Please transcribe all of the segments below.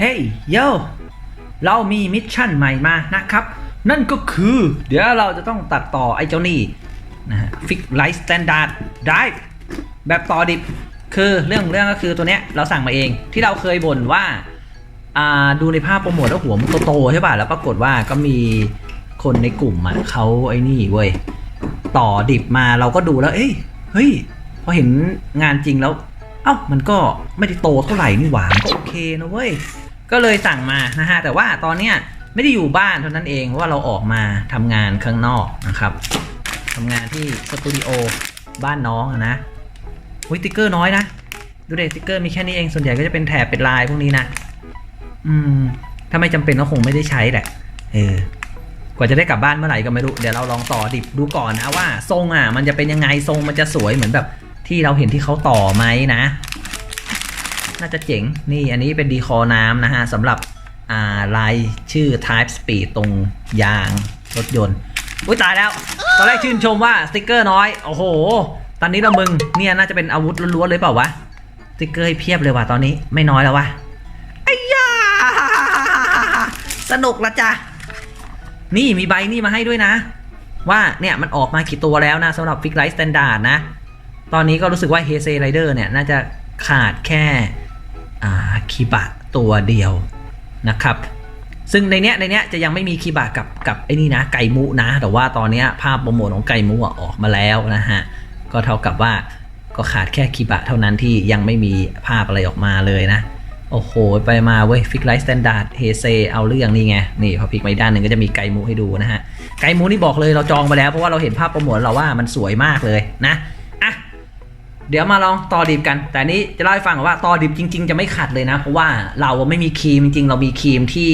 เฮ้ยโยเรามีมิชชั่นใหม่มานะครับ นั่นก็คือ เดี๋ยวเราจะต้องตัดต่อไอ้เจ้านี่นะฮะฟิกไลท์สแตนดาร์ดได้แบบต่อดิบคือเรื่องเรื่องก็คือตัวเนี้ยเราสั่งมาเองที่เราเคยบ่นว่าอ่าดูในภาพโปรโมทแล้วหัวมันโตๆใช่ป่ะแล้วปรากฏว่าก็มีคนในกลุ่มอะเขาไอ้นี่เว้ยต่อดิบมาเราก็ดูแล้ว เอ้ยเฮ้ยพอเห็นงานจริงแล้ว เอ้ามันก็ไม่ได้โตเท่าไหร่นี่หว่านก็โอเคนะเว้ย ก็เลยสั่งมานะฮะแต่ว่าตอนเนี้ยไม่ได้อยู่บ้านเท่านั้นเองเพราะว่าเราออกมาทำงานข้างนอกนะครับทำงานที่สตูดิโอบ้านน้องอะนะวิติ๊กเกอร์น้อยนะดูเด็กติ๊กเกอร์มีแค่นี้เองส่วนใหญ่ก็จะเป็นแถบเป็นลายพวกนี้นะอืมถ้าไม่จำเป็นก็คงไม่ได้ใช้แหละเออกว่าจะได้กลับบ้านเมื่อไหร่ก็ไม่รู้เดี๋ยวเราลองต่อดิบดูก่อนนะว่าทรงอะมันจะเป็นยังไงทรงมันจะสวยเหมือนแบบที่เราเห็นที่เขาต่อไหมนะ น่าจะเจ๋ง นี่อันนี้เป็นดีคอน้ำนะฮะสำหรับอ่าลายชื่อ Type Speed ตรงยางรถยนต์ อุ้ยตายแล้ว ตอนแรกชื่นชมว่าสติกเกอร์น้อย โอ้โห ตอนนี้เรามึง เนี่ยน่าจะเป็นอาวุธล้วนๆเลยเปล่าวะ สติกเกอร์เพียบเลยว่ะตอนนี้ไม่น้อยแล้ววะไอ้ยาสนุกละจ้ะ นี่มีใบนี่มาให้ด้วยนะ ว่าเนี่ยมันออกมากี่ตัวแล้วนะสำหรับฟิกไลท์สแตนดาร์ดนะ ตอนนี้ก็รู้สึกว่าเฮเซไรเดอร์เนี่ยน่าจะขาดแค่ คีบะตัวเดียวนะครับ ซึ่งในเนี้ยในเนี้ยจะยังไม่มีคีบะกับกับไอ้นี่นะไก่มุนะ แต่ว่าตอนเนี้ยภาพโปรโมทของไก่มุอออกมาแล้วนะฮะ ก็เท่ากับว่าก็ขาดแค่คีบะเท่านั้นที่ยังไม่มีภาพอะไรออกมาเลยนะ โอ้โห ไปมาเว้ยฟิกไลท์สแตนดาร์ดเฮเซเอาเรื่องนี่ไง นี่พอพลิกไปด้านหนึ่งก็จะมีไก่มูให้ดูนะฮะ ไก่มูนี่บอกเลยเราจองไปแล้วเพราะว่าเราเห็นภาพโปรโมทเราว่ามันสวยมากเลยนะ เดี๋ยวมาลองต่อดิบกัน แต่นี้จะเล่าให้ฟังว่าต่อดิบจริง ๆ จะไม่ขัดเลยนะ เพราะว่าเราไม่มีครีมจริง ๆ เรามีครีมที่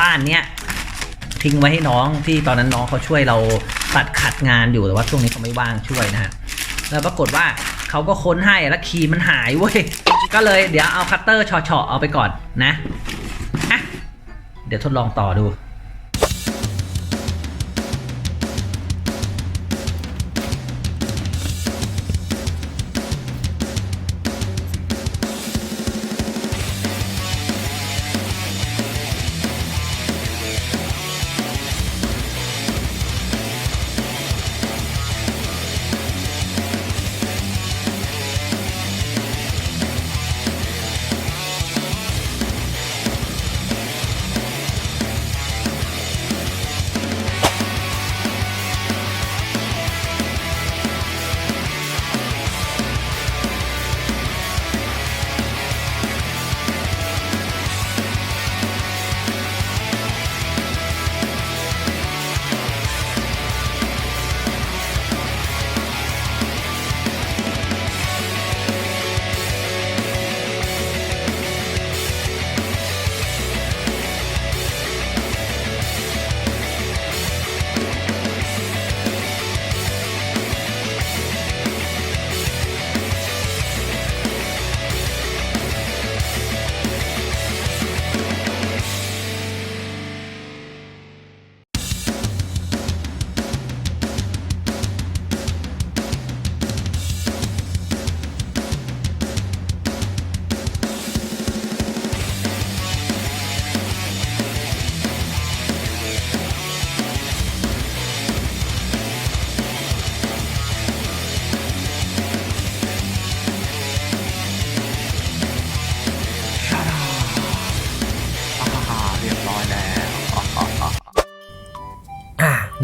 บ้านเนี้ยทิ้งไว้ให้น้องที่ตอนนั้นน้องเขาช่วยเราตัดขัดงานอยู่แต่ว่าช่วงนี้เขาไม่ว่างช่วยนะฮะแล้วปรากฏว่าเขาก็ค้นให้แล้วคีย์มันหายเว้ยก็เลยเดี๋ยวเอาคัตเตอร์เฉาะๆเอาไปก่อนนะอะเดี๋ยวทดลองต่อดู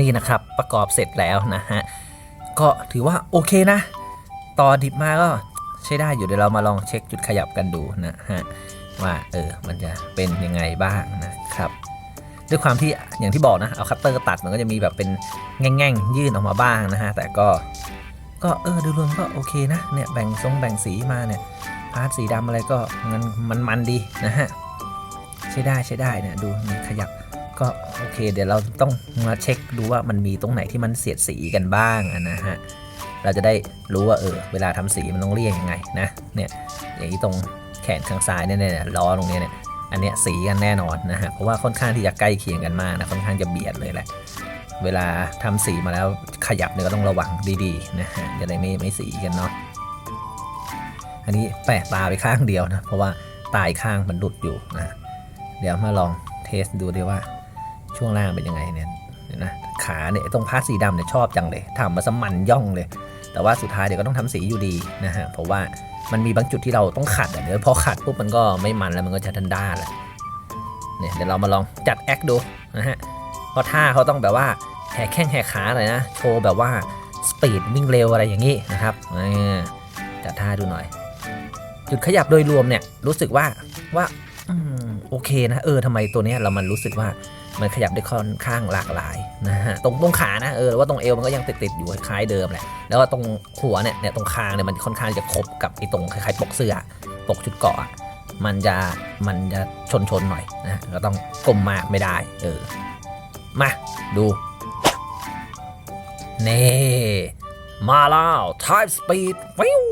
นี่นะครับประกอบเสร็จแล้วนะฮะก็ถือว่าโอเคนะ ต่อดิบมาก็ใช้ได้อยู่เดี๋ยวเรามาลองเช็คจุดขยับกันดูนะฮะว่าเออมันจะเป็นยังไงบ้างนะครับด้วยความที่อย่างที่บอกนะเอาคัตเตอร์ตัดมันก็จะมีแบบเป็นแง่งๆยื่นออกมาบ้างนะฮะแต่ก็ก็เออโดยรวมก็โอเคนะเนี่ยแบ่งทรงแบ่งสีมาเนี่ยพาร์ทสีดำอะไรก็มันมันมันดีนะฮะใช้ได้ใช้ได้เนี่ยดูขยับ ก็โอเค เดี๋ยวเราต้องมาเช็คดูว่ามันมีตรงไหนที่มันเสียดสีกันบ้างนะฮะเราจะได้รู้ว่าเออเวลาทำสีมันต้องเรียงยังไงนะเนี่ยอย่างที่ตรงแขนข้างซ้ายเนี่ยเนี่ยล้อตรงเนี้ยเนี่ยอันเนี้ยสีกันแน่นอนนะฮะเพราะว่าค่อนข้างที่จะใกล้เคียงกันมากนะค่อนข้างจะเบียดเลยแหละเวลาทำสีมาแล้วขยับเนี่ยก็ต้องระวังดีๆนะฮะจะได้ไม่ไม่สีกันเนาะอันนี้แปะตาไปข้างเดียวนะเพราะว่าตาอีกข้างมันหลุดอยู่นะเดี๋ยวมาลองเทสดูดีว่า ช่วงล่างเป็นยังไงเนี่ยนะขาเนี่ยตรงพาร์ทสีดำเนี่ยชอบจังเลยทำมาสมันย่องเลย แต่ว่าสุดท้ายเดี๋ยวก็ต้องทำสีอยู่ดีนะฮะเพราะว่ามันมีบางจุดที่เราต้องขัดอะเดี๋ยวพอขัดปุ๊บมันก็ไม่มันแล้วมันก็จะทันด้านแหละเนี่ยเดี๋ยวเรามาลองจัดแอคดูนะฮะเพราะท่าเขาต้องแบบว่าแหกแข้งแหกขาหน่อยนะโชว์แบบว่าสปีดวิ่งเร็วอะไรอย่างนี้นะครับเออจัดท่าดูหน่อย จุดขยับโดยรวมเนี่ยรู้สึกว่าว่าอโอเคนะเออทำไมตัวเนี้ยเรามันรู้สึกว่า มันขยับได้ค่อนข้างหลากหลายนะฮะตรงตรงขานะเออว่าตรงเอวมันก็ยังติดติดอยู่คล้ายเดิมแหละแล้วก็ตรงหัวเนี่ยเนี่ยตรงคางเนี่ยมันค่อนข้างจะครบกับไอ้ตรงคล้ายๆปกเสื้อปกชุดเกาะอะมันจะมันจะชนชนหน่อยนะก็ต้องกลมมากไม่ได้เออมาดูเน่มาแล้ว Type Speed วิว